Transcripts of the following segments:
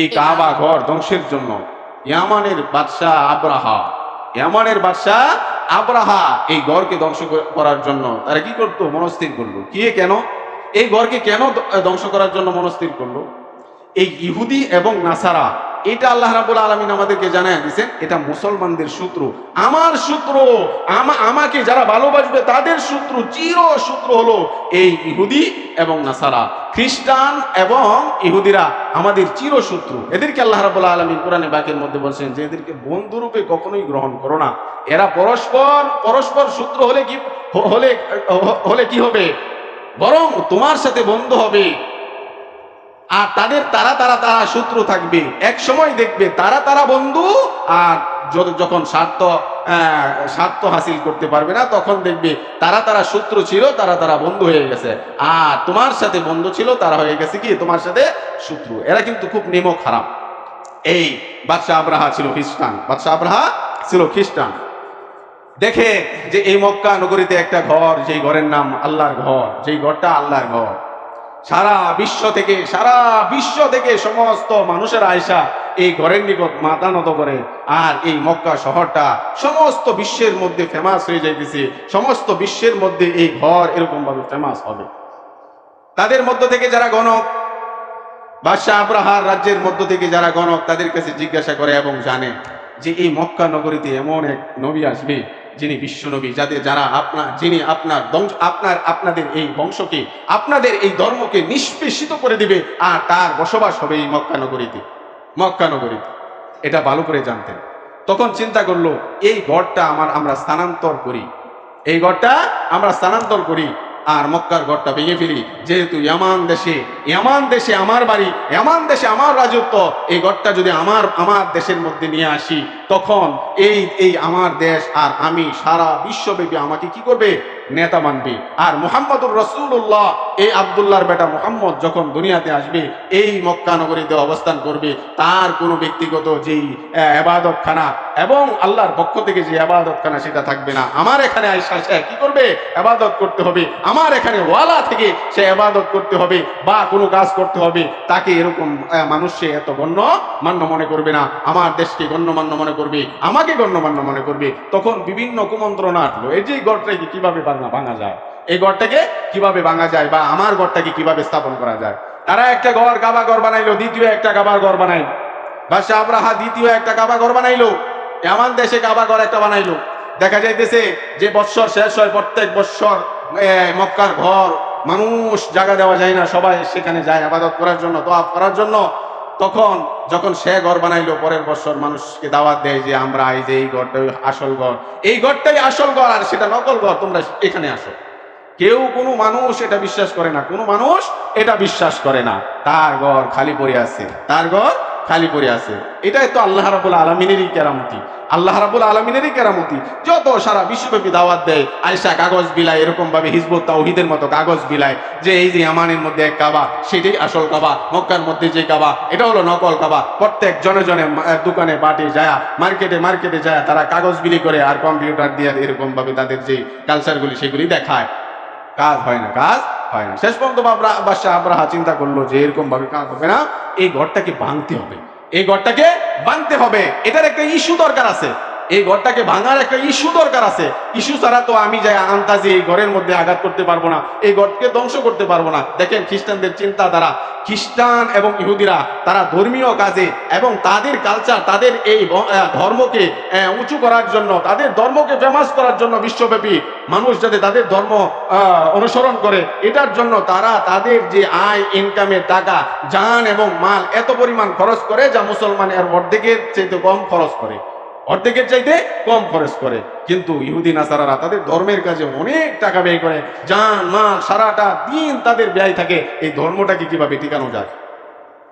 এই কাবা ঘর ধ্বংসের জন্য। ইয়ামানের বাদশাহ আব্রাহা। ইয়ামানের বাদশাহ আব্রাহা এই ঘরকে ধ্বংস করার জন্য তারা কি করতো? মনস্থির করল। কি কেন? এই ঘরকে কেন ধ্বংস করার জন্য মনস্থির করল? এই ইহুদি এবং নাসারা এটা আল্লাহ রাবুল আলমিন আমাদেরকে জানায় দিচ্ছেন এটা মুসলমানদের শত্রু। আমার আমা- আমাকে যারা ভালোবাসবে, তাদের শত্রু, চির শত্রু হলো এই ইহুদি এবং নাসারা। খ্রিস্টান এবং ইহুদিরা আমাদের চির শত্রু। এদেরকে আল্লাহ রাবুল আলমিন কোরআনে বাকের মধ্যে বলছেন যে, এদেরকে বন্ধুরূপে কখনোই গ্রহণ করো না। এরা পরস্পর পরস্পর সূত্র হলে কি, হলে হলে কি হবে? বরং তোমার সাথে বন্ধু হবে। আর তাদের তারা তারা তারা শত্রু থাকবে। এক সময় দেখবে তারা তারা বন্ধু, আর যখন স্বার্থ স্বার্থ হাসিল করতে পারবে না, তখন দেখবে তারা তারা শত্রু ছিল, তারা তারা বন্ধু হয়ে গেছে। আর তোমার সাথে বন্ধু ছিল, তারা হয়ে গেছে কি? তোমার সাথে শত্রু। এরা কিন্তু খুব নিম খারাপ। এই বাদশাহ আব্রাহা ছিল খ্রিস্টান। বাদশাহ আব্রাহা ছিল খ্রিস্টান। দেখে যে এই মক্কা নগরীতে একটা ঘর, যেই ঘরের নাম আল্লাহর ঘর, যেই ঘরটা আল্লাহর ঘর। সারা বিশ্ব থেকে, সারা বিশ্ব থেকে সমস্ত মানুষের আয়সা এই ঘরের নিকট মাথা নত করে। আর এই মক্কা শহরটা সমস্ত বিশ্বের মধ্যে ফেমাস হয়ে যাইতেছে। সমস্ত বিশ্বের মধ্যে এই ঘর এরকম ভাবে ফেমাস হবে। তাদের মধ্য থেকে যারা গণক, বাদশাহ আব্রাহার রাজ্যের মধ্য থেকে যারা গণক, তাদের কাছে জিজ্ঞাসা করে এবং জানে যে এই মক্কা নগরীতে এমন এক নবী আসবে যিনি বিশ্ব নবী যাদের যারা আপনার, যিনি আপনার আপনার, আপনাদের এই বংশকে, আপনাদের এই ধর্মকে নিষ্পেষিত করে দিবে, আর তার বসবাস হবে এই মক্কা নগরীতে। মক্কা নগরীতে। এটা ভালো করে জানতেন। তখন চিন্তা করল, এই ঘরটা আমার, আমরা স্থানান্তর করি। এই ঘরটা আমরা স্থানান্তর করি, আর মক্কার ঘরটা ভেঙে ফেলি। যেহেতু ইয়ামান দেশে ইয়ামান দেশে আমার বাড়ি, এমন দেশে আমার রাজত্ব, এই গড়টা যদি আমার আমার দেশের মধ্যে নিয়ে আসি, তখন এই এই আমার দেশ আর আমি সারা বিশ্বব্যাপী আমাকে কি করবে? নেতা মানবে। আর মুহাম্মদুর রসুল্লাহ এই আবদুল্লাহর বেটা মোহাম্মদ যখন দুনিয়াতে আসবে, এই মক্কা নগরীতে অবস্থান করবে, তার কোনো ব্যক্তিগত যেই আবাদত খানা এবং আল্লাহর পক্ষ থেকে যে আবাদত খানা সেটা থাকবে না। আমার এখানে আইসা সে কি করবে? আবাদত করতে হবে। আমার এখানে ওয়ালা থেকে সে আবাদত করতে হবে। বা কোনো কাজ করতে হবে, তাকে এরকম মানুষ সে এত গণ্য মান্য মনে করবে না। আমার দেশকে গণ্যমান্য মনে করবে, আমাকে গণ্যমান্য মনে করবে। তখন বিভিন্ন কুমন্ত্রণা আসলো। এই যে গড়টাকে কীভাবে ভাঙা ভাঙা যায়? এই গড়টাকে কীভাবে ভাঙা যায় বা আমার গড়টাকে কীভাবে স্থাপন করা যায়? তারা একটা ঘর কাবা ঘর বানাইলো, দ্বিতীয় একটা কাবার ঘর বানাইলো বাদশাহ আব্রাহা দ্বিতীয় একটা কাবা ঘর বানাইলো। এমন দেশে কাবা ঘর একটা বানাইলো। দেখা যাইতেছে যে বৎসর শেষ হয়, প্রত্যেক বৎসর মক্কার ঘর মানুষ জায়গা দেওয়া যায় না, সবাই সেখানে যায় আবাদত করার জন্য তোয়াফ করার জন্য। তখন, যখন সে ঘর বানাইলো, পরের বছর মানুষকে দাওয়াত দেয় যে, আমরা এই যে এই ঘরটাই আসল ঘর। এই ঘরটাই আসল ঘর, আর সেটা নকল ঘর, তোমরা এখানে আসো। কেউ, কোনো মানুষ এটা বিশ্বাস করে না। কোনো মানুষ এটা বিশ্বাস করে না। তার ঘর খালি পড়ে আছে, তার ঘর খালি পড়ে আছে। এটাই তো আল্লাহ রাবুল আলমিনেরই কেরামতি। আল্লাহ রাবুল আলমিনেরই কেরামতি। যত সারা বিশ্বব্যাপী দাওয়াত দেয় আয়সা কাগজ বিলায় এরকম ভাবে হিজবুত তাওহিদের মতো কাগজ বিলায়, যে এই যে আমানের মধ্যে এক কাবা, সেটাই আসল কাবা, মক্কার মধ্যে যে কাবা, এটা হলো নকল কাবা। প্রত্যেক জনে জনে দোকানে, বাটে যায়, মার্কেটে মার্কেটে যায় তারা কাগজ বিলি করে আর কম্পিউটার দিয়ে এরকম ভাবে তাদের যে কালচারগুলি সেগুলি দেখায়। কাজ হয় না, কাজ হয় না। শেষ পর্যন্ত বাদশাহ আব্রাহা চিন্তা করল যে এরকম ভাবে কাজ হবে না, এই ঘরটাকে ভাঙতে হবে। এই ঘরটাকে ভাঙতে হবে। এটার একটা ইস্যু দরকার আছে। এই ঘরটাকে ভাঙার একটা ইস্যু দরকার আছে। ইস্যু ছাড়া তো আমি যাই আন্তাজি এই ঘরের মধ্যে আঘাত করতে পারব না। এই ঘরকে ধ্বংস করতে পারব না। দেখেন খ্রিস্টানদের চিন্তা দ্বারা খ্রিস্টান এবং ইহুদিরা, তারা ধর্মীয় কাজে এবং তাদের কালচার তাদের এই ধর্মকে উঁচু করার জন্য, তাদের ধর্মকে ফেমাস করার জন্য বিশ্বব্যাপী মানুষ যাতে তাদের ধর্ম অনুসরণ করে, এটার জন্য তারা তাদের যে আয় ইনকামের টাকা, জান এবং মাল এত পরিমাণ খরচ করে, যা মুসলমান এর অর্ধেকের চাইতে কম খরচ করে। অর্ধেকের চাইতে কম খরচ করে। কিন্তু ইহুদি, নাসারারা তাদের ধর্মের কাজে অনেক টাকা ব্যয় করে। জান মাল, সারাটা দিন তাদের ব্যয় থাকে। এই ধর্মটাকে কীভাবে টিকানো যায়?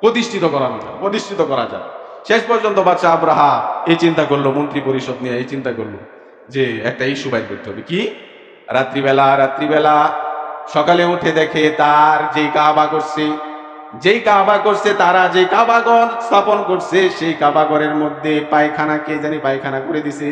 প্রতিষ্ঠিত করানো যায়, প্রতিষ্ঠিত করা যায়। শেষ পর্যন্ত বাচ্চা আব্রাহা এই চিন্তা করল, মন্ত্রী পরিষদ নিয়ে এই চিন্তা করল যে একটা ইস্যু বাইর করতে হবে। কি? রাত্রিবেলা রাত্রিবেলা সকালে উঠে দেখে তার যেই কাবা করছে যেই কাবা করছে তারা যে কাবাগর স্থাপন করছে, সেই কাবাগরের মধ্যে পায়খানা কে জানি পায়খানা করে দিছে,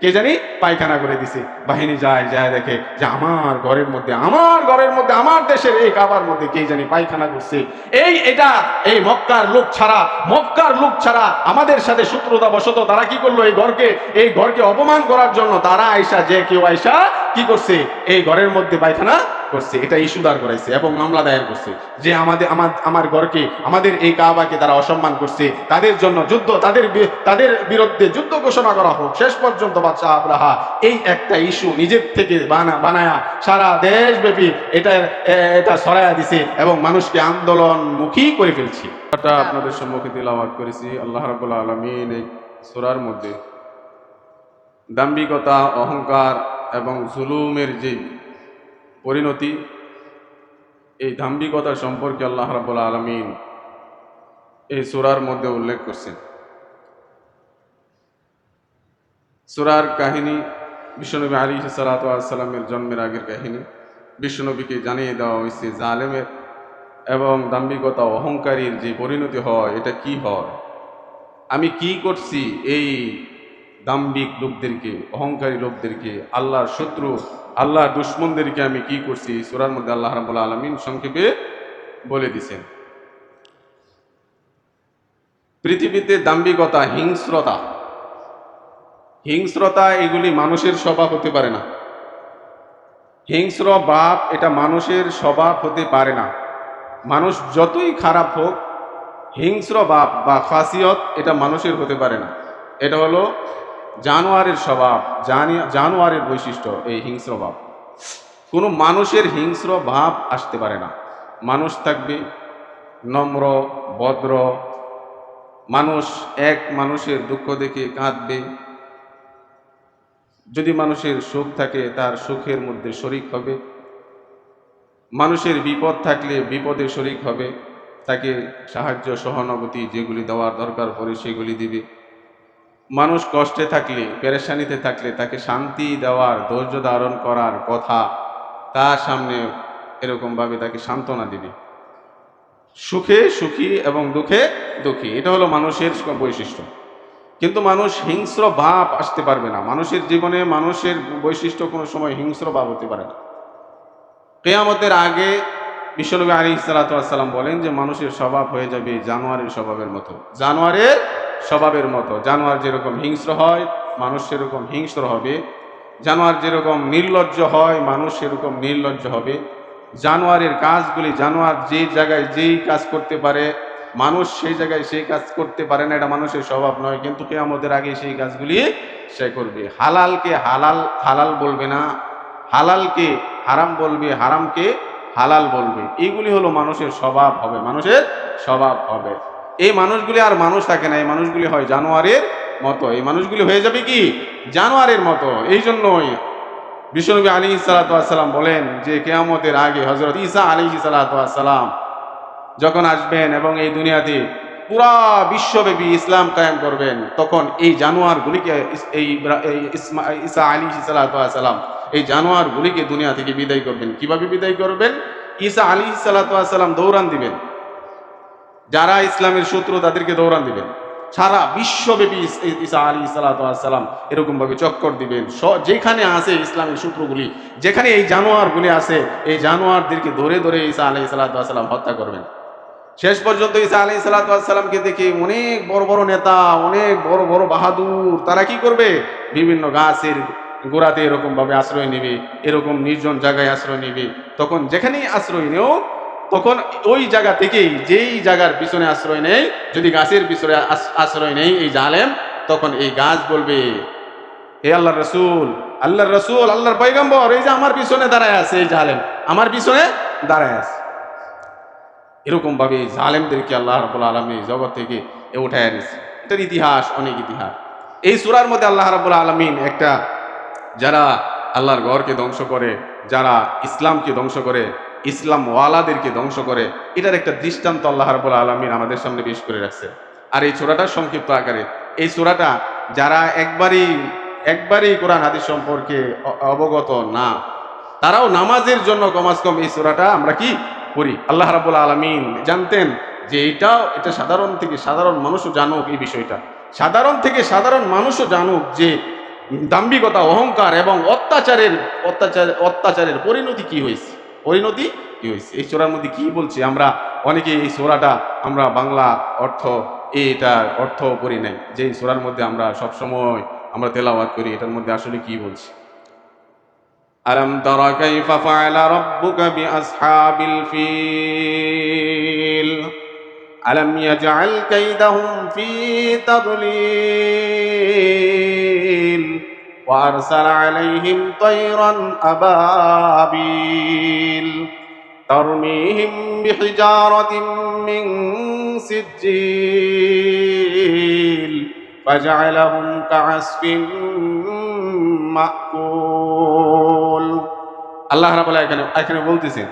কে জানি পায়খানা করে দিছে। বাহিনী যায় যায় দেখে যে আমার ঘরের মধ্যে, আমার ঘরের মধ্যে, আমার দেশের এই কাবার মধ্যে কে জানি পায়খানা করছে। এই এটা, এই মক্কার লোক ছাড়া, মক্কার লোক ছাড়া আমাদের সাথে শত্রুতা বশত তারা কি করল এই ঘরকে? এই ঘরকে অপমান করার জন্য তারা আইসা, যে কেউ আইসা কি করছে? এই ঘরের মধ্যে পায়খানা করছে এটা ইস্যু দাঁড় করাইছে এবং মামলা দায়ের করছে। যে আমাদের, আমার আমার ঘরকে, আমাদের এই কাবাকে তারা অসম্মান করছে, তাদের জন্য যুদ্ধ, তাদের তাদের বিরুদ্ধে যুদ্ধ ঘোষণা করা হোক, শেষ পর্যন্ত বাচ্চা আবরাহা এই একটা ইস্যু নিজের থেকে বানা, বানায়া সারা দেশব্যাপী এটা এটা ছড়াইয়া দিছে এবং মানুষকে আন্দোলনমুখী করে ফেলছে। এটা আপনাদের সম্মুখে তিলাওয়াত করেছি, আল্লাহ রাব্বুল আলামিন এই সূরার মধ্যে। দাম্ভিকতা, অহংকার এবং জুলুমের যে পরিণতি এই দাম্ভিকতা সম্পর্কে আল্লাহ রাব্বুল আলমিন এই সূরার মধ্যে উল্লেখ করছেন। সূরার কাহিনী বিশ্বনবী আলী সালাতামের জন্মের আগের কাহিনী বিশ্বনবীকে জানিয়ে দেওয়া হয়েছে, জালেমের এবং দাম্ভিকতা অহংকারীর যে পরিণতি হয়, এটা কি হয়? আমি কি করছি? এই দাম্ভিক লোকদেরকে, অহংকারী লোকদেরকে, আল্লাহর শত্রু, আল্লাহর দুশ্মনদেরকে আমি কি করছি? সূরার মধ্যে আল্লাহ রাবুল আলমিন সংক্ষেপে বলে দিছেন। পৃথিবীতে দাম্ভিকতা, হিংস্রতা। হিংস্রতা এগুলি মানুষের স্বভাব হতে পারে না। হিংস্র বাপ এটা মানুষের স্বভাব হতে পারে না। মানুষ যতই খারাপ হোক, হিংস্র বাপ বা খাসিয়ত এটা মানুষের হতে পারে না। এটা হলো জানোয়ারের স্বভাব জানোয়ারের বৈশিষ্ট্য, এই হিংস্র ভাব। কোনো মানুষের হিংস্র ভাব আসতে পারে না। মানুষ থাকবে নম্র, ভদ্র, মানুষ এক, মানুষের দুঃখ দেখে কাঁদবে। যদি মানুষের সুখ থাকে, তার সুখের মধ্যে শরিক হবে। মানুষের বিপদ থাকলে বিপদে শরিক হবে। তাকে সাহায্য, সহানুভূতি যেগুলি দেওয়ার দরকার পড়ে, সেগুলি দিবে। মানুষ কষ্টে থাকলে, পেরেশানিতে থাকলে তাকে শান্তি দেওয়ার, ধৈর্য ধারণ করার কথা তার সামনে এরকমভাবে তাকে সান্ত্বনা দিবে। সুখে সুখী এবং দুঃখে দুঃখী, এটা হলো মানুষের বৈশিষ্ট্য। কিন্তু মানুষ হিংস্র ভাব আসতে পারবে না। মানুষের জীবনে মানুষের বৈশিষ্ট্য কোনো সময় হিংস্র ভাব হতে পারে না। কেয়ামতের আগে বিশ্বনবী আলী সালাতাম বলেন যে, মানুষের স্বভাব হয়ে যাবে জানোয়ারের স্বভাবের মতো। জানোয়ারের স্বভাবের মতো। জানোয়ার যেরকম হিংস্র হয়, মানুষ সেরকম হিংস্র হবে। জানোয়ার যেরকম নির্লজ্জ হয়, মানুষ সেরকম নির্লজ্জ হবে। জানোয়ারের কাজগুলি, জানোয়ার যে জায়গায় যেই কাজ করতে পারে, মানুষ সেই জায়গায় সেই কাজ করতে পারে না, এটা মানুষের স্বভাব নয়। কিন্তু কেয়ামতের আগে সেই কাজগুলি সে করবে। হালালকে হালাল হালাল বলবে না। হালালকে হারাম বলবে, হারামকে হালাল বলবে। এইগুলি হলো মানুষের স্বভাব হবে, মানুষের স্বভাব হবে। এই মানুষগুলি আর মানুষ থাকে না, এই মানুষগুলি হয় জানোয়ারের মতো। এই মানুষগুলি হয়ে যাবে কি? জানোয়ারের মতো। এই জন্যই বিশ্বনবী আলী সালাতাম বলেন যে কেয়ামতের আগে হজরত ঈসা আলী সালাতাম যখন আসবেন এবং এই দুনিয়াতে পুরা বিশ্বব্যাপী ইসলাম কায়েম করবেন, তখন এই জানোয়ারগুলিকে এই ঈসা আলী সালাতাম এই জানোয়ারগুলিকে দুনিয়া থেকে বিদায় করবেন। কীভাবে বিদায় করবেন? ঈসা আলী সালাতাম দৌড়ান দিবেন। যারা ইসলামের শত্রু তাদেরকে দৌড়ান দিবেন। সারা বিশ্বব্যাপী ঈসা আলী সালাতাম এরকম ভাবে চক্কর দিবেন। যেখানে আছে ইসলামের শত্রুগুলি, যেখানে এই জানোয়ারগুলি আছে, এই জানোয়ারদেরকে ধরে ধরে ঈসা আলী সালাতাম হত্যা করবেন। শেষ পর্যন্ত ঈসা আলী সালাতামকে দেখে অনেক বড় বড় নেতা, অনেক বড় বড় বাহাদুর, তারা কি করবে? বিভিন্ন গাছের গোড়াতে এরকম ভাবে আশ্রয় নেবে, এরকম নির্জন জায়গায় আশ্রয় নেবে। তখন যেখানেই আশ্রয় নেও তখন ওই জায়গা থেকেই, যেই জায়গার পিছনে আশ্রয় নেই, যদি গাছের পিছনে আশ্রয় নেই এই জালেম, তখন এই গাছ বলবে, হে আল্লাহ রসুল আল্লাহ রসুল, আল্লাহর পৈগম্বর এই যে আমার পিছনে দাঁড়ায় আছে এই জালেম, আমার পিছনে দাঁড়ায় আছে। এরকম ভাবে এই জালেমদেরকে আল্লাহ রাবুল আলমী জগৎ থেকে উঠায় আনিছে এটার ইতিহাস, অনেক ইতিহাস। এই সুরার মধ্যে আল্লাহ রাবুল আলমিন একটা, যারা আল্লাহর ঘরকে ধ্বংস করে, যারা ইসলামকে ধ্বংস করে ইসলাম ওয়ালাদেরকে ধ্বংস করে, এটার একটা দৃষ্টান্ত আল্লাহ রাবুল আলমিন আমাদের সামনে পেশ করে রাখছে। আর এই ছোড়াটা সংক্ষিপ্ত আকারে, এই ছোড়াটা যারা একবারই একবারই কোরআন হাদিস সম্পর্কে অবগত না, তারাও নামাজের জন্য কমাস কম এই সুরাটা আমরা কি পড়ি? আল্লাহ রাবুল আলমিন জানতেন যে এটাও এটা সাধারণ থেকে সাধারণ মানুষও জানুক এই বিষয়টা। সাধারণ থেকে সাধারণ মানুষও জানুক যে দাম্ভিকতা, অহংকার এবং অত্যাচারের, অত্যাচার, অত্যাচারের পরিণতি কি হয়েছে। পরিণতি কি হয়েছে এই সোরার মধ্যে কি বলছে? আমরা অনেকে এই সোরাটা আমরা বাংলা অর্থ, এটার অর্থ করি নাই। যে এই সোরার মধ্যে আমরা সবসময় আমরা তেলাওয়াত করি, এটার মধ্যে আসলে কি বলছি? আলম তারা কাইফা ফাআলা রাব্বুকা বিআসহাবিল ফিল। আলম ইয়াজআল কাইদাহুম ফি তাদলিল। وأرسل عليهم طيرا أبابيل ترميهم بحجارة من سجيل فجعلهم كعصف মাকুল আল্লাহ রাব্বুল এখানে এখানে বলতেছেন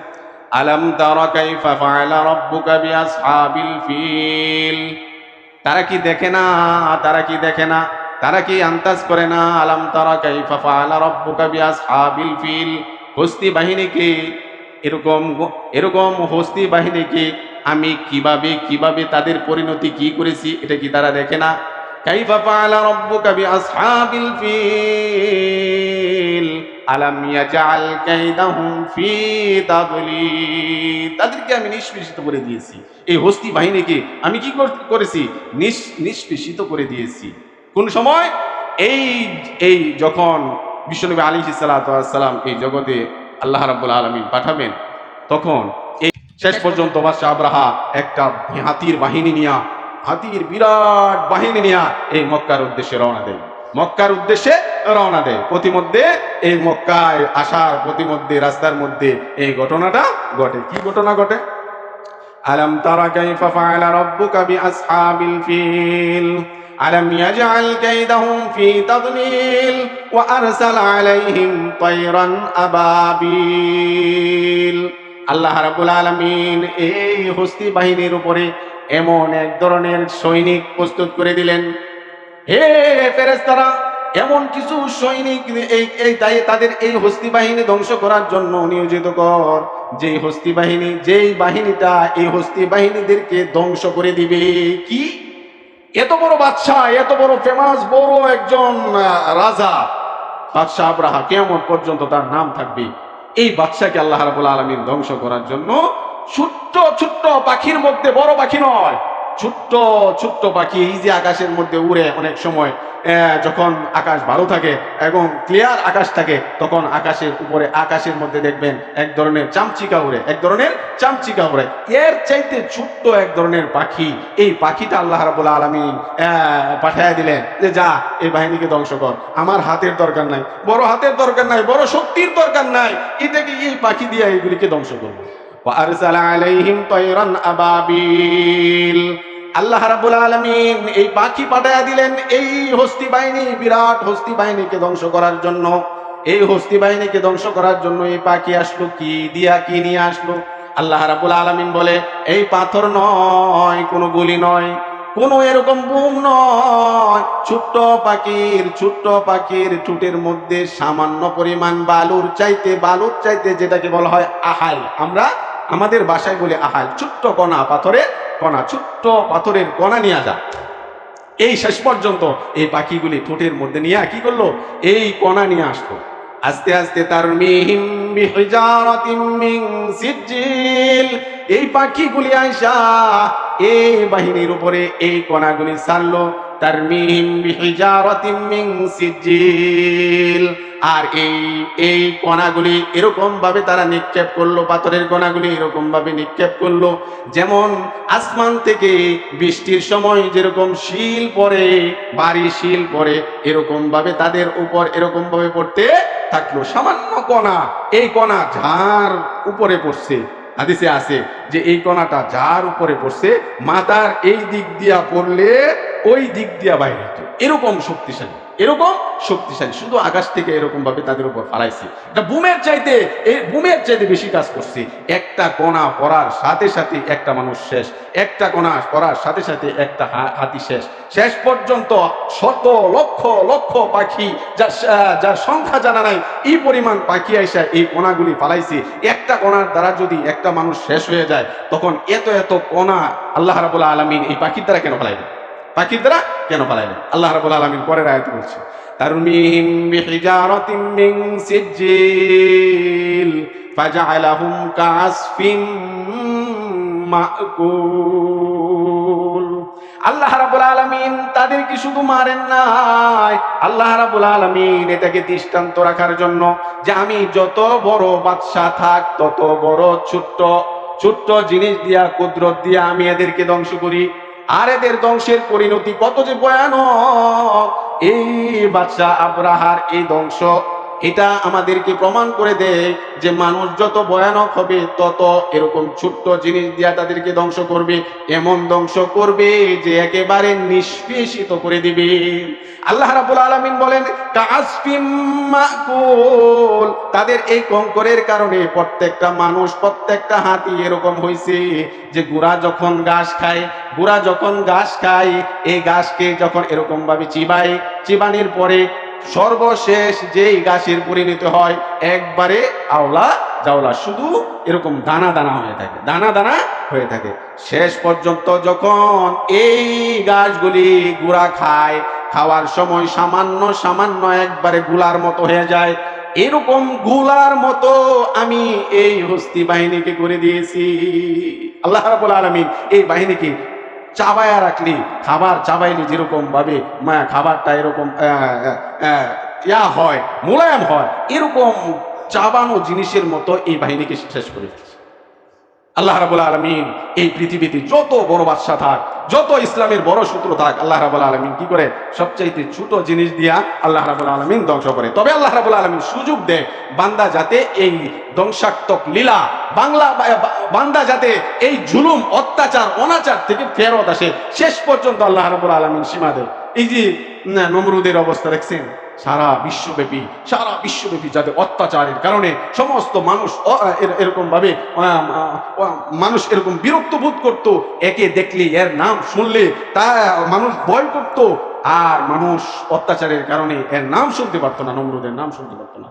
আলাম তারা কাইফা ফাআলা রাব্বুকা বিআসহাবিল ফিল তারা কি দেখে না তারা কি দেখে না তারা কি আন্দাজ করে না, আলাম তারা কাইফা ফাআলা রাব্বুকা বিআসহাবিল ফিল? হস্তি বাহিনীকে এরকম এরকম হস্তি বাহিনীকে আমি কীভাবে কীভাবে তাদের পরিণতি কি করেছি, এটা কি তারা দেখে না? কাইফা ফাআলা রাব্বুকা বিআসহাবিল ফিল? আলাম ইয়াজআল কাইদাহুম ফি তাদলিল তাদেরকে আমি নিষ্পেষিত করে দিয়েছি। এই হস্তি বাহিনীকে আমি কি কর- করেছি? নিষ্পেষিত করে দিয়েছি। কোন সময়? এই এই যখন বিশ্বনবী আলী সাল্লাম এই জগতে আল্লাহ রাব্বুল আলামিন পাঠাবেন, তখন এই শেষ পর্যন্ত বাদশাহ আব্রাহা একটা হাতির বাহিনী নিয়া, হাতির বিরাট বাহিনী নিয়া এই মক্কার উদ্দেশ্যে রওনা দেয়। মক্কার উদ্দেশ্যে রওনা দেয়। প্রতিমধ্যে এই মক্কায় আসার প্রতিমধ্যে রাস্তার মধ্যে এই ঘটনাটা ঘটে। কি ঘটনা ঘটে? আলম তারা কাইফা ফাআলা রাব্বুকা বিআসহাবিল ফিল। ألم يجعل كيدهم في تضليل وأرسل عليهم طيرا أبابيل আল্লাহ রাব্বুল আলামিন এই হস্তি বাহিনীর উপরে এমন এক ধরনের সৈনিক প্রস্তুত করে দিলেন হে ফেরেশতারা এমন কিছু সৈনিক এই এই তাই তাদের এই হস্তি বাহিনী ধ্বংস করার জন্য নিয়োজিত কর যেই হস্তি বাহিনী যেই বাহিনীটা এই হস্তি বাহিনীদেরকে ধ্বংস করে দিবে কি এত বড় বাদশাহ, এত বড় ফেমাস বড় একজন রাজা, বাদশাহ আব্রাহা কেমন পর্যন্ত তার নাম থাকবে এই বাদশাকে আল্লাহ রাবুল আলমিন ধ্বংস করার জন্য। ছোট্ট ছোট্ট পাখির মধ্যে, বড় পাখি নয় ছোট্ট ছোট্ট পাখি, এই যে আকাশের মধ্যে উড়ে অনেক সময় যখন আকাশ ভালো থাকে এবং ক্লিয়ার আকাশ থাকে, তখন আকাশের উপরে আকাশের মধ্যে দেখবেন এক ধরনের চামচিকা উড়ে, এক ধরনের চামচিকা উড়ে। এর চাইতে ছোট্ট এক ধরনের পাখি, এই পাখিটা আল্লাহ রাবুল আলমিন পাঠায় দিলেন যে, যা, এই বাহিনীকে ধ্বংস কর। আমার হাতের দরকার নাই, বড় হাতের দরকার নাই, বড় শক্তির দরকার নাই, এটাকে এই পাখি দিয়ে এইগুলিকে ধ্বংস করব। وأرسل عليهم طيرا أبابيل আল্লাহ রাব্বুল আলামিন এই পাখি পাঠায়া দিলেন এই হস্তি বাহিনী বিরাট হস্তি বাহিনীকে ধ্বংস করার জন্য এই হস্তি বাহিনীকে ধ্বংস করার জন্য এই পাখি আসলো কি দিয়া কি নিয়ে আসলো আল্লাহ রাব্বুল আলামিন বলে এই পাথর নয় কোনো গুলি নয় কোনো এরকম বুম নয় ছোট্ট পাখির ছোট্ট পাখির ঠুটের মধ্যে সামান্য পরিমাণ বালুর চাইতে বালুর চাইতে যেটাকে বলা হয় আহাল আমরা আমাদের বাসায় বলে আহাল ছোট্ট কণা পাথরে কণা, ছোট্ট পাথরের কণা নিয়ে যা। এই শেষ পর্যন্ত এই পাখিগুলি ঠোঁটের মধ্যে নিয়ে কি করল? এই কণা নিয়ে আসলো। আস্তে আস্তে তার মিহিম এই পাখিগুলি আইসা, এই বাহিনীর উপরে এই কণাগুলি ছাড়লো। তার আর এই এই কণাগুলি এরকম ভাবে তারা নিক্ষেপ করল, পাথরের কণাগুলি এরকম ভাবে নিক্ষেপ করল। যেমন আসমান থেকে বৃষ্টির সময় যেরকম শিল পড়ে বাড়ি শিল পড়ে এরকম ভাবে তাদের উপর এরকম ভাবে পড়তে থাকল। সামান্য কণা, এই কণা ঝাড় উপরে পড়ছে। হাদিসে আছে যে এই কণাটা যার উপরে পড়ছে, মাথার এই দিক দিয়া পড়লে ওই দিক দিয়া বাইরে। এরকম শক্তিশালী এরকম শক্তিশালী। শুধু আকাশ থেকে এরকম ভাবে তাদের উপর ফালাইছে। এটা বুমের চাইতে এই বুমের চাইতে বেশি কাজ করছে। একটা কণা পড়ার সাথে সাথে একটা মানুষ শেষ। একটা কণা পড়ার সাথে সাথে একটা হাতি শেষ। শেষ পর্যন্ত শত লক্ষ লক্ষ পাখি যার যার সংখ্যা জানা নাই এই পরিমাণ পাখি আইসা এই কণাগুলি ফালাইছে। একটা কণার দ্বারা যদি একটা মানুষ শেষ হয়ে যায়, তখন এত এত কণা আল্লাহ রাবুল আলমিন এই পাখির দ্বারা কেন ফালাইবে? পাখির দ্বারা কেন পালাইলেন? আল্লাহ রাবুল আলমিন পরের আয়াত বলছে তাদেরকে শুধু মারেন নাই। আল্লাহ রাবুল আলমিন এটাকে দৃষ্টান্ত রাখার জন্য যে আমি যত বড় বাদশাহ থাক, তত বড় ছোট্ট ছোট্ট জিনিস দিয়া, কুদরত দিয়া আমি এদেরকে ধ্বংস করি। আর এদের ধ্বংসের পরিণতি কত যে ভয়ানক। এই বাচ্চা আব্রাহার এই ধ্বংস এটা আমাদেরকে প্রমাণ করে দেয় যে মানুষ যত ভয়ানক হবে, তত এরকম ছোট্ট জিনিস দিয়া তাদেরকে ধ্বংস করবে। এমন ধ্বংস করবে যে একেবারে নিষ্পেষিত করে দিবে। আল্লাহ রাবুল আলমিন বলেন তাদের এই কঙ্করের কারণে প্রত্যেকটা মানুষ, প্রত্যেকটা হাতি এরকম হয়েছে যে গুড়া যখন ঘাস খায়, গুড়া যখন ঘাস খায়, এই ঘাসকে যখন এরকম ভাবে চিবায়, চিবানির পরে সর্বশেষ যেই গাছের পরিণত হয়, একবারে আওলা জাওলা, শুধু এরকম দানা দানা হয়ে থাকে, দানা দানা হয়ে থাকে। শেষ পর্যন্ত যখন এই গাছগুলি গুড়া খায়, খাওয়ার সময় সামান্য সামান্য একবারে গুলার মতো হয়ে যায়। এরকমগুলার মতো আমি এই হস্তি বাহিনীকে করে দিয়েছি। আল্লাহ রাবুল আলমিন এই বাহিনীকে চাবায়া রাখলি, খাবার চাবাইলি যেরকম ভাবে খাবারটা এরকম ইয়া হয়, মোলায়েম হয়, এরকম চাবানো জিনিসের মতো এই বাহিনীকে শেষ করে আল্লাহ রাবুল আলমিন এই পৃথিবীতে যত বড় বাদশা থাক যত ইসলামের বড় সূত্র থাক, আল্লাহ রাবুল আলমিন কি করে? সবচাইতে ছোট জিনিস দিয়া আল্লাহ রাবুল আলমিন ধ্বংস করে। তবে আল্লাহ রাবুল আলমিন সুযোগ দেয় বান্দা যাতে এই ধ্বংসাত্মক লীলা, বাংলা বান্দা যাতে এই ঝুলুম অত্যাচার, অনাচার থেকে ফেরত আসে, শেষ পর্যন্ত আল্লাহ রাবুল আলমিন সীমা দেয় এই যে নমরুদের অবস্থা দেখছেন? সারা বিশ্বব্যাপী সারা বিশ্বব্যাপী যাতে অত্যাচারের কারণে সমস্ত মানুষ এরকম ভাবে আহ, আহ, মানুষ এরকম বিরক্ত বোধ করতো একে দেখলে এর নাম শুনলে তা মানুষ ভয় করত আর মানুষ অত্যাচারের কারণে এর নাম শুনতে পারতো না নমরুদের নাম শুনতে পারতো না।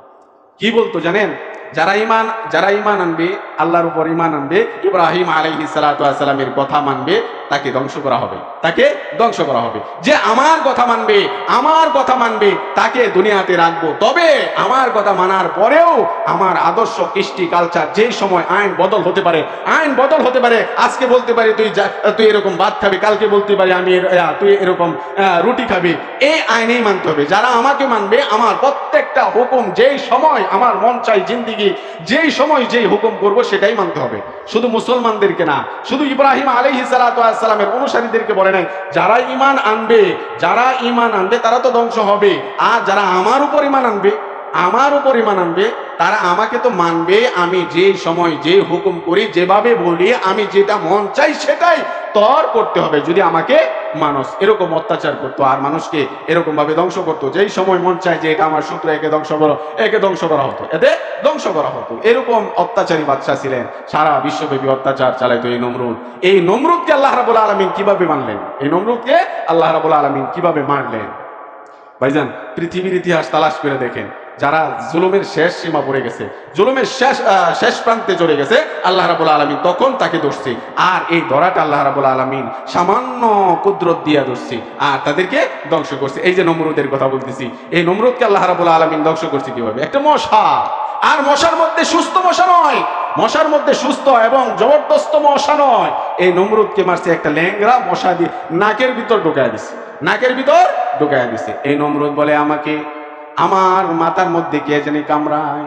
কি বলতো জানেন? যারা ইমান যারা ইমান আনবে, আল্লাহর উপর ইমান আনবে, ইব্রাহিম আলাইহি সালামের কথা মানবে, তাকে ধ্বংস করা হবে। তাকে ধ্বংস করা হবে। যে আমার কথা মানবে, আমার কথা মানবে, তাকে দুনিয়াতে রাখব। তবে আমার কথা মানার পরেও আমার আদর্শ, কৃষ্টি কালচার যেই সময় আইন বদল হতে পারে, আইন বদল হতে পারে, আজকে বলতে পারি তুই তুই এরকম ভাত খাবি, কালকে বলতে পারি আমি তুই এরকম রুটি খাবি, এই আইনেই মানতে হবে। যারা আমাকে মানবে, আমার প্রত্যেকটা হুকুম যেই সময় আমার মন চাই জিন্দিগি যেই সময় যেই হুকুম করব সেটাই মানতে হবে। শুধু মুসলমানদেরকে না, শুধু ইব্রাহিম আলী সালাতামের অনুসারীদেরকে বলে নাই, যারা ইমান আনবে, যারা ইমান আনবে তারা তো ধ্বংস হবে, আর যারা আমার উপর ইমান আনবে আমার উপরে ইমান আনবে, তারা আমাকে তো মানবে, আমি যে সময় যে হুকুম করি, যেভাবে বলি, আমি যেটা মন চাই সেটাই তর করতে হবে যদি আমাকে মানুষ এরকম অত্যাচার করতো আর মানুষকে এরকম ভাবে ধ্বংস করতো। যেই সময় মন চায় যে এটা আমার সূত্র একে ধ্বংস করো, একে ধ্বংস করা হতো, এতে ধ্বংস করা হতো। এরকম অত্যাচারী বাদশা ছিলেন। সারা বিশ্বব্যাপী অত্যাচার চালাইতো এই নমরুদ। এই নমরুদকে আল্লাহ রাবুল আলমিন কীভাবে মানলেন? এই নমরুদকে আল্লাহ রাবুল আলমিন কীভাবে মানলেন? ভাইজান, পৃথিবীর ইতিহাস তালাশ করে দেখেন। যারা জুলুমের শেষ সীমা পড়ে গেছে, জুলুমের শেষ শেষ প্রান্তে চলে গেছে, আল্লাহ রাবুল আলমিন তখন তাকে ধরছে। আর এই ধরাটা আল্লাহ রাবুল আলমিন সামান্য কুদরত দিয়া ধরছে আর তাদেরকে ধ্বংস করছে। এই যে নমরুদের কথা বলতেছি, এই নমরুদকে আল্লাহ রাবুল আলমিন ধ্বংস করছে কীভাবে? একটা মশা। আর মশার মধ্যে সুস্থ মশা নয়। মশার মধ্যে সুস্থ এবং জবরদস্ত মশা নয়। এই নমরুদকে মারছে একটা ল্যাংরা মশা দিয়ে নাকের ভিতর ঢুকায় দিছে। নাকের ভিতর ঢুকায় দিছে। এই নমরুদ বলে আমাকে আমার মাথার মধ্যে কে জানি কামড়ায়?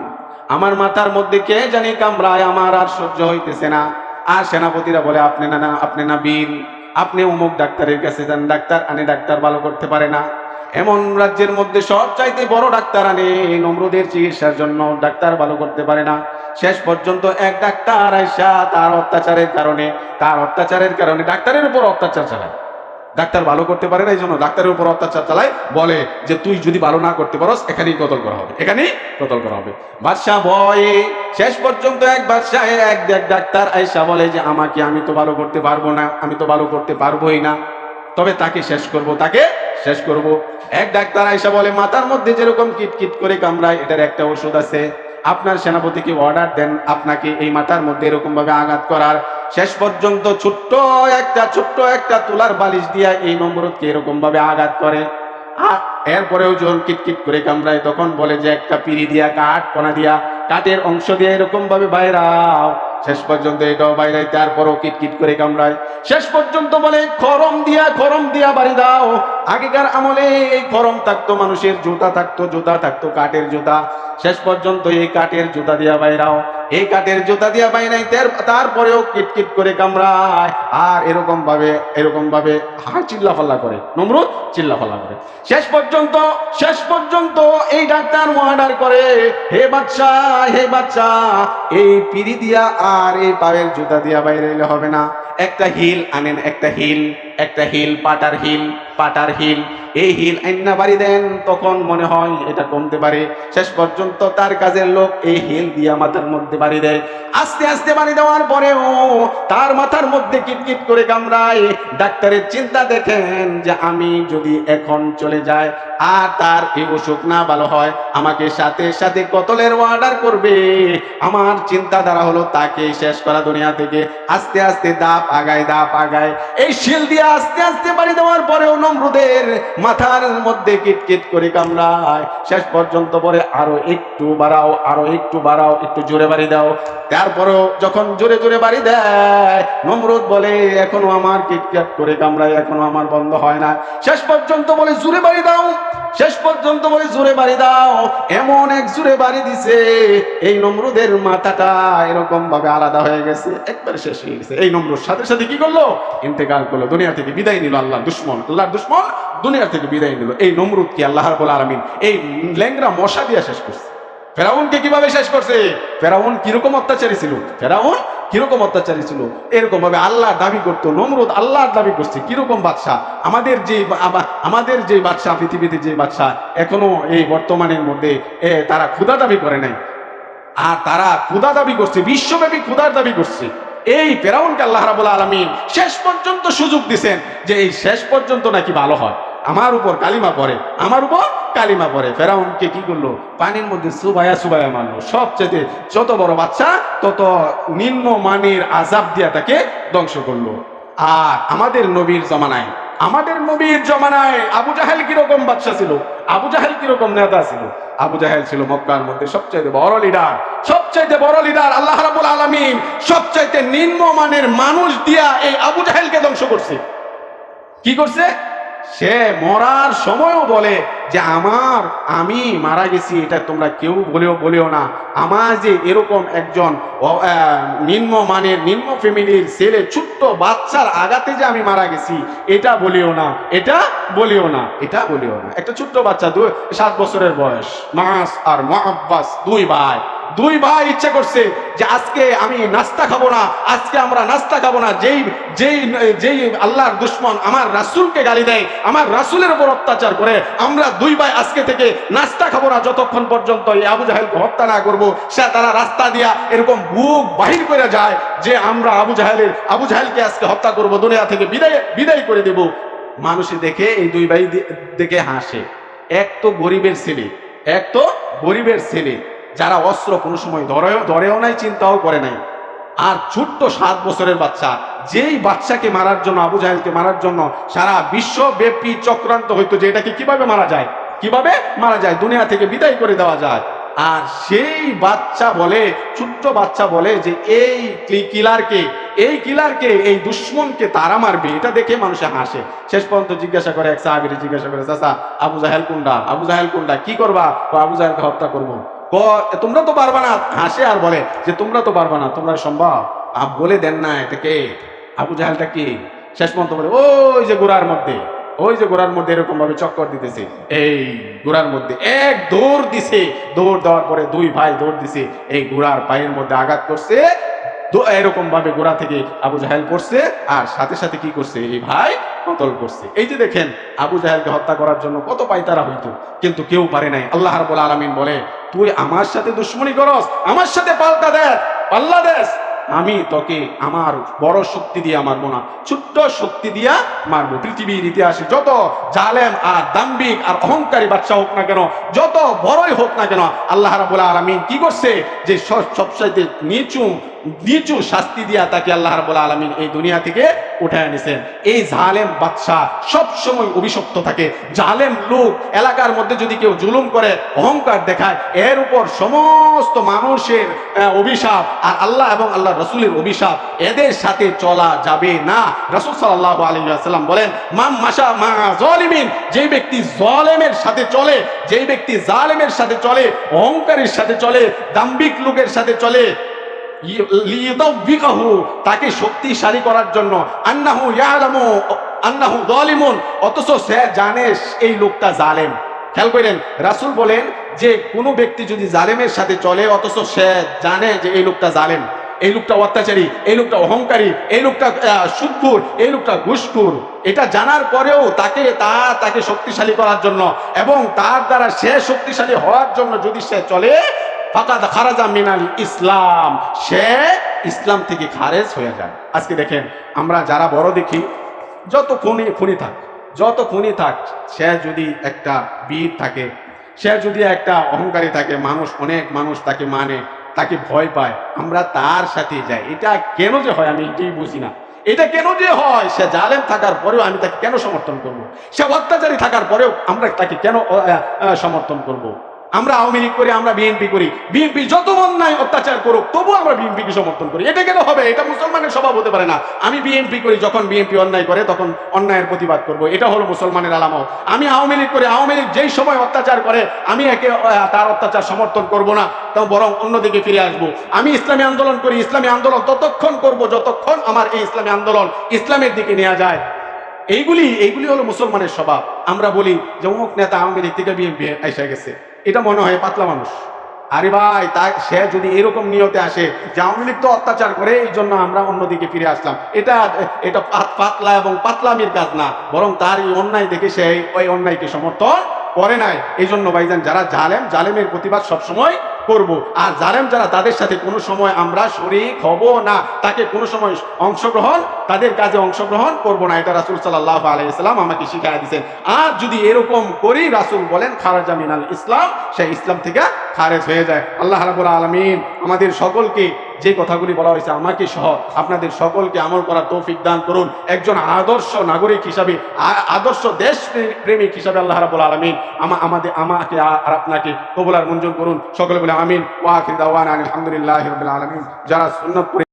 আমার মাথার মধ্যে কে জানি কামড়ায়? আমার আর সহ্য হইতেছে না। আর সেনাপতিরা বলে, আপনি না না, আপনি না বীর আপনি অমুক ডাক্তারের কাছে যান। ডাক্তার আনে, ডাক্তার ভালো করতে পারে না। এমন রাজ্যের মধ্যে সব চাইতে বড় ডাক্তার আনে। নমরুদের চিকিৎসার জন্য ডাক্তার ভালো করতে পারে না। শেষ পর্যন্ত এক ডাক্তার আইসা তার অত্যাচারের কারণে, তার অত্যাচারের কারণে ডাক্তারের উপর অত্যাচার চালায়। ডাক্তার ভালো করতে পারে না এই জন্য ডাক্তারের উপর অত্যাচার চালায়, বলে যে তুই যদি ভালো না করতে পারস, এখানেই কতল করা হবে, এখানেই কতল করা হবে। বাদশাহ ভয়ে শেষ পর্যন্ত এক বাদশাহ এক এক ডাক্তার আইসা বলে যে, আমাকে আমি তো ভালো করতে পারব না, আমি তো ভালো করতে পারবোই না। তবে তাকে শেষ করব, তাকে শেষ করব। এক ডাক্তার আইসা বলে, মাথার মধ্যে যেরকম কিটকিট করে কামড়ায়, এটার একটা ওষুধ আছে। আপনার সেনাপতিকে অর্ডার দেন, আপনাকে এই মাথার মধ্যে এরকম ভাবে আঘাত করার। শেষ পর্যন্ত ছোট্ট একটা ছোট্ট একটা তুলার বালিশ দিয়া এই নম্রতকে এরকম ভাবে আঘাত করে। আর এরপরেও যখন কিটকিট করে কামড়ায়, তখন বলে যে, একটা পিড়ি দিয়া, কাঠ কোনা দিয়া, কাঠের অংশ দিয়ে এরকম ভাবে বাইরাও। শেষ পর্যন্ত এটাও বাইরাই তারপরও কিটকিট করে কামড়ায়। শেষ পর্যন্ত বলে, খরম দিয়া খরম দিয়া বাড়ি দাও। আগেকার আমলে এই খরম থাকতো, মানুষের জুতা থাকতো জুতা থাকতো, কাঠের জুতা। শেষ পর্যন্ত এই কাঠের জুতা দিয়া বাইরাও। এই কাঠের জুতা দিয়া বাইরাই, তার- তারপরেও কিটকিট করে কামড়ায়। আর এরকম ভাবে এরকম ভাবে হা চিল্লা ফাল্লা করে, নমরুদ চিল্লা ফাল্লা করে। শেষ পর্যন্ত শেষ পর্যন্ত এই ডাক্তার অর্ডার করে, হে বাচ্চা হে বাচ্চা এই পিড়ি দিয়া আর এই পায়ের জুতা দিয়া বাইরে হবে না। একটা হিল আনেন, একটা হিল একটা হিল, পাটার হিল, পাটার হিল এই হিল আইনা বাড়ি দেন, তখন মনে হয় এটা কমতে পারে। শেষ পর্যন্ত তার কাজের লোক এই হিল দিয়া মাথার মধ্যে বাড়ি দেয়। আস্তে আস্তে বাড়ি দেওয়ার পরেও তার মাথার মধ্যে কিটকিট করে কামড়ায়। ডাক্তারের চিন্তা দেখেন যে আমি যদি এখন চলে যাই আর তার এই অসুখ না ভালো হয়, আমাকে সাথে সাথে কতলের অর্ডার করবে? আমার চিন্তাধারা হলো তাকে শেষ করা দুনিয়া থেকে। আস্তে আস্তে দাপ আগায় দাপ আগায়। এই শিল দিয়ে আস্তে আস্তে বাড়ি দেওয়ার পরেও নমরুদের মাথার মধ্যে কিটকিট করে কামড়ায়। শেষ পর্যন্ত পরে আরও একটু বাড়াও, আরও একটু বাড়াও, একটু জোরে বাড়ি দাও। তারপরেও যখন জোরে জোরে বাড়ি দেয়, নমরুদ বলে, এখনও আমার কিটকিট করে কামড়ায়, এখনও আমার বন্ধ হয় না। শেষ পর্যন্ত বলে, জোরে বাড়ি দাও। শেষ পর্যন্ত বলে, জোরে বাড়ি দাও। এমন এক জোরে বাড়ি দিছে, এই নমরুদের মাথাটা এরকম ভাবে আলাদা হয়ে গেছে, একবার শেষ হয়ে গেছে। এই নমরুদ সাথে সাথে কি করল? ইন্তেকাল করল, দুনিয়া থেকে বিদায় নিল আল্লাহ দুশ্মন, আল্লাহর দুশ্মন দুনিয়া থেকে বিদায় নিল। এই নমরুদ কি আল্লাহ রাব্বুল আলামিন? এই ল্যাংরা মশা দিয়া শেষ করছে। ফেরাউনকে কীভাবে শেষ করছে? ফেরাউন কীরকম অত্যাচারী ছিল? ফেরাউন কীরকম অত্যাচারী ছিল? এরকম ভাবে আল্লাহ দাবি করতো, নমরুদ আল্লাহর দাবি করছে, কীরকম বাদশাহ? আমাদের যে আমাদের যে বাদশাহ, পৃথিবীতে যে বাদশাহ, এখনও এই বর্তমানের মধ্যে তারা ক্ষুধা দাবি করে নাই। আর তারা ক্ষুধা দাবি করছে, বিশ্বব্যাপী ক্ষুধার দাবি করছে। এই পেরাউনকে আল্লাহ রাবুল আলমিন শেষ পর্যন্ত সুযোগ দিছেন যে এই শেষ পর্যন্ত নাকি ভালো হয়। আমার উপর কালিমা পরে আমার উপর কালিমা পরে ফেরাউনকে কি করল? পানির মধ্যে সুবায়া সুবায়া মানলো সবচেয়ে যত বড় বাচ্চা তত নিম্ন মানের আজাব দিয়া তাকে ধ্বংস করল। আর আমাদের নবীর জমানায় আমাদের নবীর জমানায় আবু জাহেল কীরকম বাচ্চা ছিল? আবু জাহেল কীরকম নেতা ছিল? আবু জাহেল ছিল মক্কার মধ্যে সবচাইতে বড় লিডার সবচাইতে বড় লিডার আল্লাহ রাবুল আলমিন সবচাইতে নিম্নমানের মানুষ দিয়া এই আবু জাহেলকে ধ্বংস করছে। কি করছে? সে মরার সময়ও বলে যে, আমার, আমি মারা গেছি, এটা তোমরা কেউ বলেও বলেও না। আমার যে এরকম একজন নিম্ন মানের, নিম্ন ফ্যামিলির ছেলে, ছোট্ট বাচ্চার আগাতে যে আমি মারা গেছি, এটা বলিও না, এটা বলিও না, এটা বলিও না। একটা ছোট্ট বাচ্চা দুই সাত বছরের বয়স, মাস আর মহাব্বাস, দুই ভাই। দুই ভাই ইচ্ছে করছে যে আজকে আমি নাস্তা খাব না, আজকে আমরা নাস্তা খাব না। যেই যেই যেই আল্লাহর দুশ্মন আমার রাসূলকে গালি দেয়, আমার রাসুলের উপর অত্যাচার করে, আমরা দুই ভাই আজকে থেকে নাস্তা খাব না, যতক্ষণ পর্যন্ত এই আবু জাহেলকে হত্যা না করব, সে তারা রাস্তা দিয়া এরকম বুক বাহির করে যায় যে আমরা আবু জাহেলের, আবু জাহেলকে আজকে হত্যা করব, দুনিয়া থেকে বিদায় বিদায় করে দেব। মানুষে দেখে এই দুই ভাই দেখে হাসে। এক তো গরিবের ছেলে, এক তো গরিবের ছেলে। যারা অস্ত্র কোনো সময় ধরেও ধরেও নাই, চিন্তাও করে নাই। আর ছোট্ট সাত বছরের বাচ্চা, যেই বাচ্চাকে মারার জন্য, আবু জাহেলকে মারার জন্য সারা বিশ্বব্যাপী চক্রান্ত হইতো যে এটাকে কীভাবে মারা যায়? কীভাবে মারা যায়? দুনিয়া থেকে বিদায় করে দেওয়া যায়। আর সেই বাচ্চা বলে, ছোট্ট বাচ্চা বলে যে, এই কিলারকে এই কিলারকে, এই দুশ্মনকে তারা মারবে? এটা দেখে মানুষে হাসে। শেষ পর্যন্ত জিজ্ঞাসা করে এক সাহাবিরে, জিজ্ঞাসা করে, চাচা, আবু জাহেল কুন্ডা আবু জাহেল কুন্ডা কি করবা? আবু জাহেলকে হত্যা করব। তোমরা তো পারবা না। হাসে আর বলে, যে তোমরা তো পারবা না, তোমরা সম্ভব? আপ বলে দেন না এটাকে আবু জাহালটা কি? শেষ পর্যন্ত বলে, ওই যে গোড়ার মধ্যে, ওই যে গোড়ার মধ্যে এরকম ভাবে চক্কর দিতেছে। এই গোড়ার মধ্যে এক দৌড় দিছে। দৌড় দেওয়ার পরে দুই ভাই দৌড় দিছে। এই গোড়ার পায়ের মধ্যে আঘাত করছে। দো- এরকম ভাবে গোড়া থেকে আবু জাহেল করছে আর সাথে সাথে কি করছে? এই ভাই কতল করছে। এই যে দেখেন, আবু জাহেলকে হত্যা করার জন্য কত পাইতারা হইতো, কিন্তু কেউ পারে নাই। আল্লাহ রাব্বুল আলামিন বলে, তুই আমার সাথে দুশ্মনী করস, আমার সাথে পাল্টা দেখ পাল্লা দেশ। আমি তোকে আমার বড় শক্তি দিয়ে মারবো না, ছোট্ট শক্তি দিয়া মারবো। পৃথিবীর ইতিহাসে যত জালেম আর দাম্বিক আর অহংকারী বাচ্চা হোক না কেন, যত বড়ই হোক না কেন, আল্লাহ রাবুল আলমিন কি করছে? যে সব- সবচাইতে নিচু নিচু শাস্তি দিয়া তাকে আল্লাহ রাব্বুল আলামিন এই দুনিয়া থেকে উঠায় নিছেন। এই জালেম বাদশাহ সব সময় অভিশপ্ত থাকে। জালেম লোক এলাকার মধ্যে যদি কেউ জুলুম করে, অহংকার দেখায়, এর উপর সমস্ত মানুষের অভিশাপ আর আল্লাহ এবং আল্লাহ রসুলের অভিশাপ এদের সাথে চলা যাবে না। রসুল সাল্লাহ আলাইসাল্লাম বলেন মাম মাসা মা জলিমিন যে ব্যক্তি জলেমের সাথে চলে, যেই ব্যক্তি জালেমের সাথে চলে, অহংকারের সাথে চলে দাম্বিক লোকের সাথে চলে তাকে শক্তিশালী করার জন্য। আন্নাহু ইয়ালামু, আন্নাহু যালিমুন, অথচ সে জানে এই লোকটা জালেম। খেয়াল করেন, রাসূল বলেন যে কোনো ব্যক্তি যদি জালেমের সাথে চলে, অথচ সে জানে যে এই লোকটা জালেম। এই লোকটা অত্যাচারী, এই লোকটা অহংকারী, এই লোকটা সুদপুর এই লোকটা ঘুষখুর। এটা জানার পরেও তাকে তা, তাকে শক্তিশালী করার জন্য এবং তার দ্বারা সে শক্তিশালী হওয়ার জন্য যদি সে চলে ফাকাদ খারাজা মিনাল ইসলাম। সে ইসলাম থেকে খারেজ হয়ে যায়। আজকে দেখেন, আমরা যারা বড় দেখি, যত খুনি খুনি থাক, যত খুনি থাক, সে যদি একটা বীর থাকে, সে যদি একটা অহংকারী থাকে, মানুষ, অনেক মানুষ তাকে মানে তাকে ভয় পায়, আমরা তার সাথে যাই। এটা কেন যে হয় আমি এটাই বুঝি না। এটা কেন যে হয়? সে জালেম থাকার পরেও আমি তাকে কেন সমর্থন করব। সে অত্যাচারী থাকার পরেও আমরা তাকে কেন সমর্থন করব। আমরা আওয়ামী লীগ করি, আমরা বিএনপি করি। বিএনপি যত অন্যায় অত্যাচার করুক তবু আমরা বিএনপিকে সমর্থন করি। এটা কেন হবে? এটা মুসলমানের স্বভাব হতে পারে না। আমি বিএনপি করি, যখন বিএনপি অন্যায় করে, তখন অন্যায়ের প্রতিবাদ করব। এটা হলো মুসলমানের আলামত। আমি আওয়ামী লীগ করি, আওয়ামী লীগ যেই সময় অত্যাচার করে, আমি একে তার অত্যাচার সমর্থন করব না, তো বরং অন্যদিকে ফিরে আসব। আমি ইসলামী আন্দোলন করি, ইসলামী আন্দোলন ততক্ষণ করব, যতক্ষণ আমার এই ইসলামী আন্দোলন ইসলামের দিকে নেওয়া যায়। এইগুলি এইগুলি হলো মুসলমানের স্বভাব। আমরা বলি যে অমুক নেতা আওয়ামী লীগ থেকে বিএনপি এসে গেছে। এটা মনে হয় পাতলা মানুষ। আরে ভাই, তা সে যদি এরকম নিয়তে আসে, যে আওয়ামী লীগ তো অত্যাচার করে, এই জন্য আমরা অন্যদিকে ফিরে আসলাম। এটা এটা পাত- পাতলা এবং পাতলামির কাজ না, বরং তার এই অন্যায় দেখে সে ওই অন্যায়কে সমর্থন করে নাই। এই জন্য ভাইজান, যারা জালেম, জালেমের প্রতিবাদ সবসময় করব। আর জারেম যারা, তাদের সাথে কোনো সময় আমরা শরিক হব না। তাকে কোনো সময় অংশগ্রহণ, তাদের কাজে অংশগ্রহণ করব না। এটা রাসুল সাল্লাহ আলাইসাল্লাম আমাকে শিখাই দিচ্ছেন আর যদি এরকম করি, রাসুল বলেন, খারাজা মিনাল ইসলাম, সেই ইসলাম থেকে খারেজ হয়ে যায়। আল্লাহ রাবুল আলমিন আমাদের সকলকে যে কথাগুলি বলা হয়েছে আমাকে সহ আপনাদের সকলকে আমল করার তৌফিক দান করুন। একজন আদর্শ নাগরিক হিসাবে আদর্শ দেশ প্রেমিক হিসাবে আল্লাহ রাবুল আলমিন আমা, আমাদের, আমাকে আর আপনাকে কবুলার মঞ্জুর করুন। সকলে বলে আমিন। ওয়াখির দাওয়ান আলহামদুলিল্লাহ আলমিন। যারা সুন্নত